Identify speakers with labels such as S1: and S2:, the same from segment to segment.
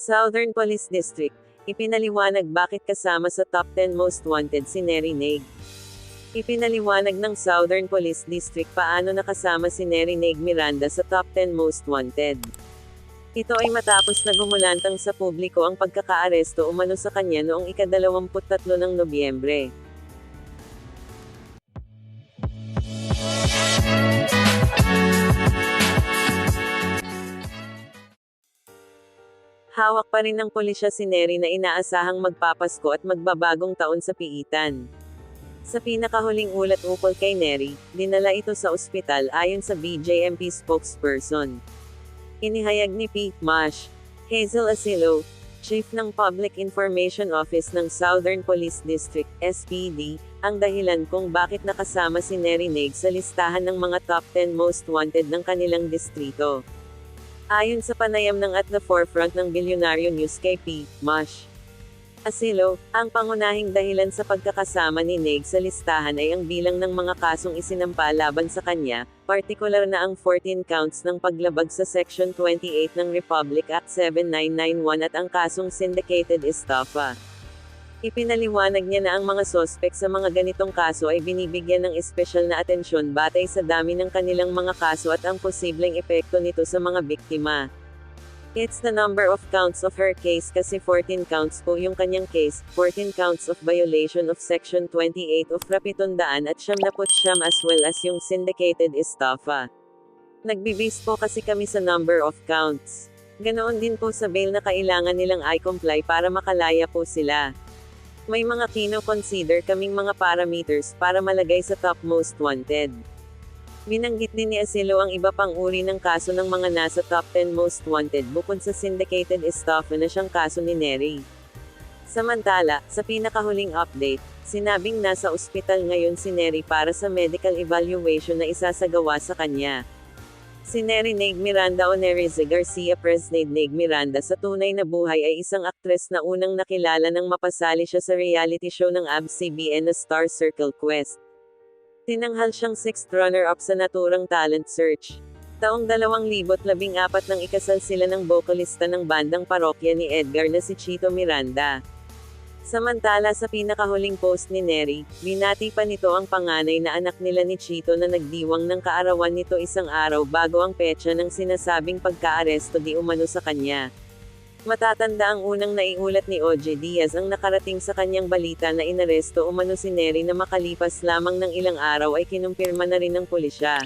S1: Southern Police District, ipinaliwanag bakit kasama sa top 10 most wanted si Neri Neg. Ipinaliwanag ng Southern Police District paano nakasama si Neri Neg Miranda sa top 10 most wanted. Ito ay matapos na gumulantang sa publiko ang pagkakaaresto umano sa kanya noong ika-23 ng Nobyembre. Hawak pa rin ng pulisya si Neri na inaasahang magpapasko at magbabagong taon sa piitan. Sa pinakahuling ulat ukol kay Neri, dinala ito sa ospital ayon sa BJMP spokesperson. Inihayag ni P. Mash, Hazel Asilo, Chief ng Public Information Office ng Southern Police District, SPD, ang dahilan kung bakit nakasama si Neri Neg sa listahan ng mga top 10 most wanted ng kanilang distrito. Ayon sa panayam ng At the Forefront ng Bilyonaryo News kay P. Mash. Asilo, ang pangunahing dahilan sa pagkakasama ni Neg sa listahan ay ang bilang ng mga kasong isinampa laban sa kanya, partikular na ang 14 counts ng paglabag sa Section 28 ng Republic Act 7991 at ang kasong syndicated estafa. Ipinaliwanag niya na ang mga sospek sa mga ganitong kaso ay binibigyan ng espesyal na atensyon batay sa dami ng kanilang mga kaso at ang posibleng epekto nito sa mga biktima. It's the number of counts of her case kasi 14 counts po yung kanyang case, 14 counts of violation of Section 28 of Rapitundaan at siyam na siyam as well as yung syndicated estafa. Nagbibase po kasi kami sa number of counts. Ganoon din po sa bail na kailangan nilang i-comply para makalaya po sila. May mga kino-consider kaming mga parameters para malagay sa top most wanted. Binanggit din ni Asilo ang iba pang uri ng kaso ng mga nasa top 10 most wanted bukod sa syndicated estafa na siyang kaso ni Neri. Samantala, sa pinakahuling update, sinabing nasa ospital ngayon si Neri para sa medical evaluation na isasagawa sa kanya. Si Neri Neg Miranda o Nerize Garcia Presnade Neg Miranda sa tunay na buhay ay isang aktres na unang nakilala nang mapasali siya sa reality show ng ABS-CBN na Star Circle Quest. Tinanghal siyang sixth runner-up sa naturang talent search. Taong 2014 nang ikasal sila ng bokalista ng bandang parokya ni Edgar na si Chito Miranda. Samantala sa pinakahuling post ni Neri, binati pa nito ang panganay na anak nila ni Chito na nagdiwang ng kaarawan nito isang araw bago ang petsa ng sinasabing pagkaaresto di umano sa kanya. Matatanda ang unang naiulat ni OJ Diaz ang nakarating sa kanyang balita na inaresto umano si Neri na makalipas lamang ng ilang araw ay kinumpirma na rin ng pulisya.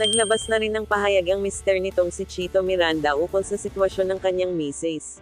S1: Naglabas na rin ng pahayag ang mister nitong si Chito Miranda ukol sa sitwasyon ng kanyang misis.